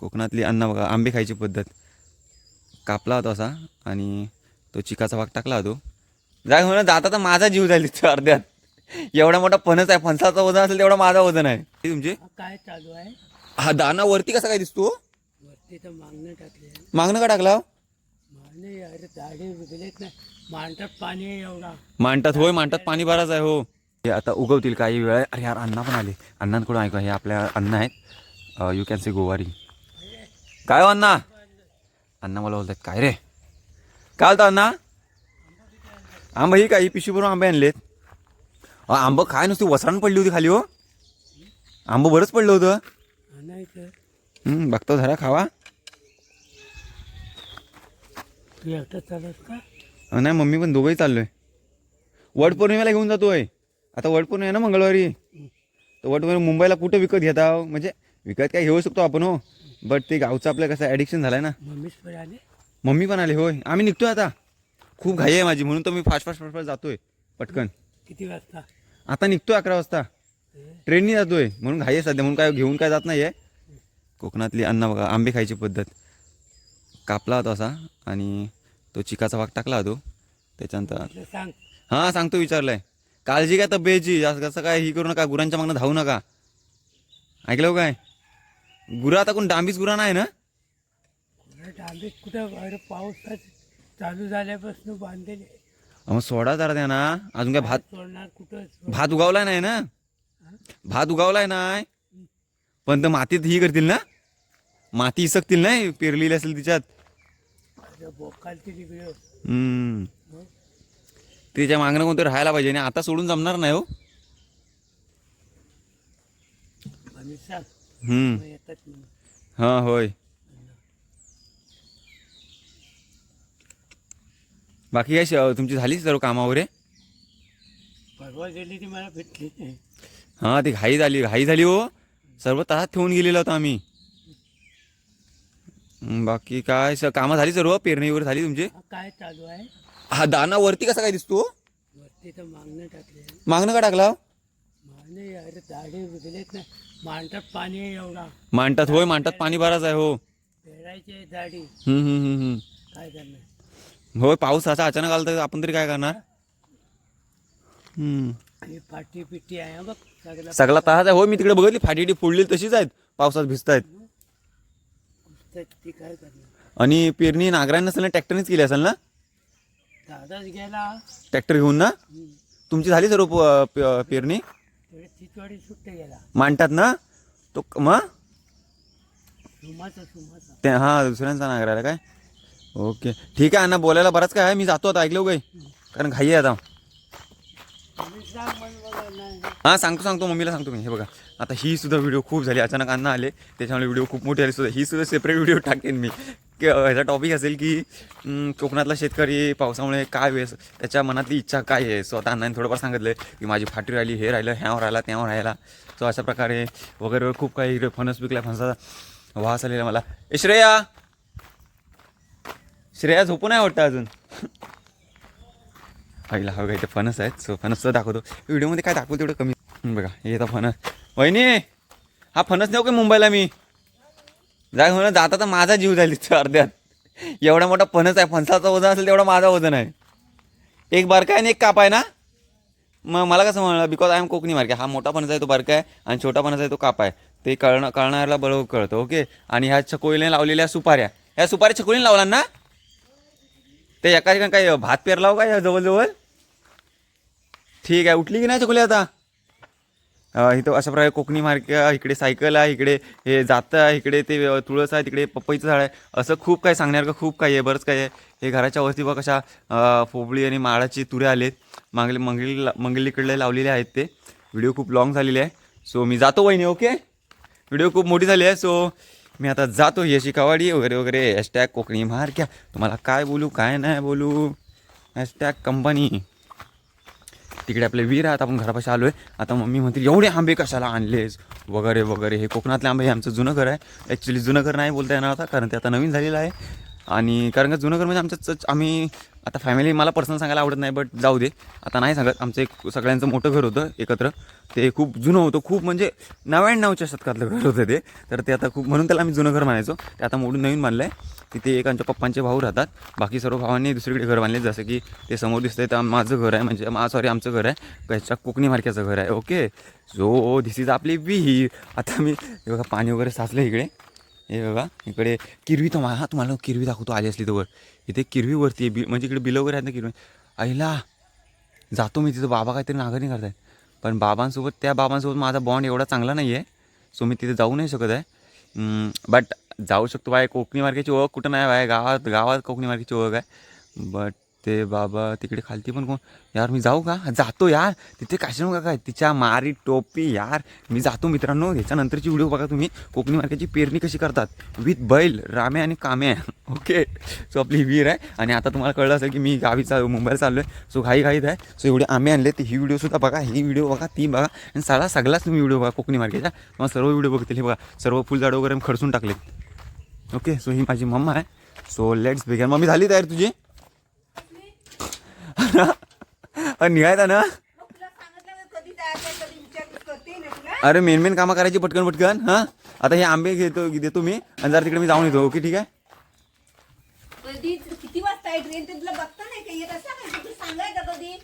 कोकणातली अन्न बघा आंबे खायची पद्धत. कापला होता असा आणि तो चिकाचा भाग टाकला होतो. जाय हो ना जाता तर माझा जीव जाईल तिथं अर्ध्यात. एवढा मोठा फणस आहे फणसाचा वजन असेल तेवढा माझा वजन आहे. हे तुमचे? हा काय चालू आहे? हा दाना वरती कसा काय दिसतो? वरती तर मागणं टाकले मागणं का टाकला? मागणे अरे झाडे विकलेत नाही. मांडतात पाणी आहे एवढा. मांडतात होय मांडतात पाणी भराच आहे हो. हे आता उगवतील काही वेळ. अरे यार अण्णा पण आले. अण्णांकडून ऐका हे आपल्या अण्णा आहेत. You can see Gowari. काय हो अण्णा? अण्णा मला बोलतात काय रे? काय होतं अण्णा? आंबा ही काही पिशवीभरून आंबे आणलेत? आंबं काय नुसती वसरान पडली होती खाली हो? आंबं बरंच पडलं होतं. बघतो जरा खावा. नाही मम्मी पण दोघंही चाललोय. वट पौर्णिमेला घेऊन जातोय. आता वट पौर्णिमा आहे ना मंगळवारी. तर वट पौर्णिमा मुंबईला कुठं विकत घेता? म्हणजे विकत काय घेऊ शकतो आपण हो? बट ते गावचं आपलं कसं ॲडिक्शन झालं ना? मम्मीच पण आले. मम्मी पण आले होय. आम्ही निघतोय आता. खूप घाई आहे माझी म्हणून तर मी फास्ट फास्ट फास्ट फास्ट जातोय पटकन. किती वाजता? आता निघतोय अकरा वाजता. ट्रेननी जातोय म्हणून घाई आहे सध्या म्हणून काय घेऊन काय जात नाही आहे कोकणातली अन्न बघा आंबे खायची पद्धत. कापला होता असा आणि तो चिकाचा भाग टाकला होतो. त्याच्यानंतर म्हटलं सांग. हां सांगतो विचारलंय. काळजी काय तब्येतची जास्त कसं काय ही करू नका गुरांच्या मागणं धावू नका. ऐकलं हो काय? गुरा आता कोण डांबीच गुरा नाही ना? आंबे कुठं? अरे पाऊस चालू झाल्यापासून बांधलेले मग सोडा जरा द्या ना अजून काय भात सोडणार कुठं भात उगावलाय नाही ना? भात उगावलाय नाही. पण तर मातीत ही करतील ना? माती इसकतील नाही पेरलेली असेल तिच्यात. हम्म. तिच्या मागणं कोणतरी राहायला पाहिजे आणि आता सोडून जमणार नाही हो. हम्म. येतात. हा होय. बाकी काय श- तुमची झाली सर्व कामा वगैरे परवा गेली ती मला भेटली नाही. हां ती घाई झाली घाई झाली हो. सर्व तसाच ठेवून गेलेलो होतो आम्ही. बाकी काय स कामं झाली सर्व? पेरणी वगैरे झाली तुमची? हा काय चालू आहे? हा दाना वरती कसा काय दिसतो वरती तर मागणं टाकले. मागणं का टाकला? मागणे अरे मांडतात पाणी आहे एवढा. मांडतात होय मांडतात पाणी भराच आहे हो. पेरायचे झाडी. हम्म, हम्म, हम्म, हम्म. काय करणार? होय पाऊस असा अचानक आला तर आपण तरी काय करणार? हम्म. आणि पाटी पिटी आहे बघ सगळं सगळा तहाच आहे हो मी तिकडे बघितली फाटी फोडलेली तशीच आहेत पावसात भिजतायत. ती काय करणार? आणि पेरणी नागरांनी नसेल ना ट्रॅक्टरनेच केली असेल ना? दादाच गेला. ट्रॅक्टर घेऊन ना? हम्म. तुमची झाली सर्व प- प- पेरणी? सुट्टे गेला मांडतात ना? तो क- मग? सुमाचा सुमाचा. ते हां दुसऱ्यांचा नागराला काय? ओके. ठीक आहे ना बोलायला बराच काय आहे. मी जातो आता ऐकलं काही कारण घाई आहे आता. तुम्ही सांग म्हण बघा नाही हां सांगतो सांगतो. मम्मीला सांगतो मी. हे बघा. आता ही सुद्धा व्हिडिओ खूप झाली. अचानक अन्न आले. त्याच्यामुळे व्हिडिओ खूप मोठी आली सुद्धा. ही सुद्धा सेपरेट व्हिडिओ टाकेन मी. ह्याचा टॉपिक असेल की कोकणातला शेतकरी पावसामुळे काय वेळेस त्याच्या मनातली इच्छा काय आहे? स्वतः अण्णाने थोडंफार सांगितलं की माझी फाटी राहिली हे राहिलं ह्यावर राहिला त्यावर राहिला. सो अशा प्रकारे वगैरे खूप काही इकडे फणस विकला फणसाचा वास आलेला मला. ए श्रेया! श्रेया झोपून आहे वाटतं अजून? पहिला हवं काही ते फणस आहेत सो फणस दाखवतो. व्हिडिओमध्ये काय दाखवतो तेवढं कमी. बघा हे येतं फणस. वहिनी हा फणस नेऊ का मुंबईला मी? जाय हो जाता तर माझा जीव झाली तिथं अर्ध्यात. एवढा मोठा फणस आहे फणसाचं वजन असेल तेवढा माझा वजन आहे. एक बारका आहे आणि एक काप आहे ना? मग मला कसं म्हणलं बिकॉज आय एम कोकणी मार्के हा मोठा फणस आहे तो बारका आहे आणि छोटा फणस आहे तो काप आहे. ते कळणं कळणाऱ्याला बरोबर कळतं ओके आणि ह्या छकोलीने लावलेल्या सुपाऱ्या. ह्या सुपाऱ्या छकोलीने लावला ना? ते एका ठिकाणी काय भात पेरला हो या जवळजवळ? ठीक आहे उठली की नाही चकुली आता? इथं अशा प्रकारे कोकणी मार्ग इकडे सायकल आहे इकडे हे जातं आहे इकडे ते तुळस आहे तिकडे पपईचं झाड आहे. असं खूप काही सांगण्यासारखं खूप काही आहे बरंच काही आहे. हे घराच्या वरती बघ कशा फोबळी आणि माळाची तुरे आलेत. मागले मंगली मंगलीकडले लावलेले आहेत ते. व्हिडिओ खूप लॉंग झालेले आहे. सो मी जातो वहिनी ओके व्हिडिओ खूप मोठी झाली आहे. सो मी आता जातो यशी कावाडी वगैरे वगैरे. हॅशटॅग कोकणी मारक्या तुम्हाला काय बोलू काय नाही बोलू? हॅशटॅग कंपनी तिकडे आपले वीर आहेत आपण घरापाशी आलो आहे आता मम्मी म्हणते एवढे आंबे कशाला आणलेस? वगैरे वगैरे. हे कोकणातले आंबे हे आमचं जुनं घर आहे. ॲक्च्युली जुनं घर नाही बोलता येणार आता कारण ते आता नवीन झालेलं आहे. आणि कारण का जुनं घर म्हणजे आमच्याच आम्ही आता फॅमिली मला पर्सनल सांगायला आवडत नाही बट जाऊ दे. आता नाही सांगत. आमचं एक सगळ्यांचं मोठं घर होतं एकत्र. ते खूप जुनं होतं. खूप म्हणजे नव्याण्णवच्या शतकातलं घर होतं ते. तर ते आता खूप म्हणून त्याला आम्ही जुनं घर म्हणायचो. ते आता मोडून नवीन बांधलं आहे तिथे एक आमच्या पप्पांचे भाऊ राहतात. बाकी सर्व भावांनी दुसरीकडे घर बांधले. जसं की ते समोर दिसतंय तर माझं घर आहे. म्हणजे मा सॉरी आमचं घर आहे. त्याच्या कोकणी मार्क्याचं घर आहे. ओके सो धिस इज आपली विहीर. आता मी बघा पाणी वगैरे साचलं इकडे. हे बघा इकडे किरवी तर हा तुम्हाला किरवी दाखवतो आली असली तर वर. इथे किरवी वरती आहे बि म्हणजे इकडे बिलं वगैरे आहेत ना किरवी. आईला जातो मी तिथं बाबा काहीतरी नागरिक आहे पण बाबांसोबत त्या बाबांसोबत माझा बॉन्ड एवढा चांगला नाही आहे सो मी तिथे जाऊ नाही शकत आहे. बट जाऊ शकतो बाय कोकणी मार्गाची ओळख कुठं नाही बाय गावात गावात कोकणी मार्गाची ओळख आहे. बट ते बाबा तिकडे खालती पण कोण? यार मी जाऊ का? जातो यार. तिथे काशीन का काय तिच्या मारी टोपी यार. मी जातो मित्रांनो. ह्याच्यानंतरची व्हिडिओ बघा तुम्ही. कोकणी मार्केटची पेरणी कशी करतात? विथ बैल रामे आणि कामे. ओके? सो आपली वीर आहे. आणि आता तुम्हाला कळलं असेल की मी गावी चालू मुंबईला चाललो आहे सो घाई घाईत आहे. सो एवढे आम्ही आणले तर ही व्हिडिओसुद्धा बघा. ही व्हिडिओ बघा. ती बघा. आणि सगळा सगळाच तुम्ही व्हिडिओ बघा कोकणी मार्केटचा. मग सर्व व्हिडिओ बघतील हे बघा. सर्व फुलझाडं वगैरे खडसून टाकलेत. ओके? सो ही माझी मम्मा आहे. So let's begun. मम्मी झाली तयार तुझी अरे निघायचा ना मग तुला सांगितलं कधी जायचं कधी विचार ना निघायचा ना? अरे मेन मेन कामं करायची पटकन पटकन हां? आता हे आंबे घेतो देतो मी आणि जरा तिकडे मी जाऊन येतो ओके ठीक आहे? कधी किती वाजता आहे? ट्रेन ते तुला बघता नाही का? येत असं काय सांगायचं कधी?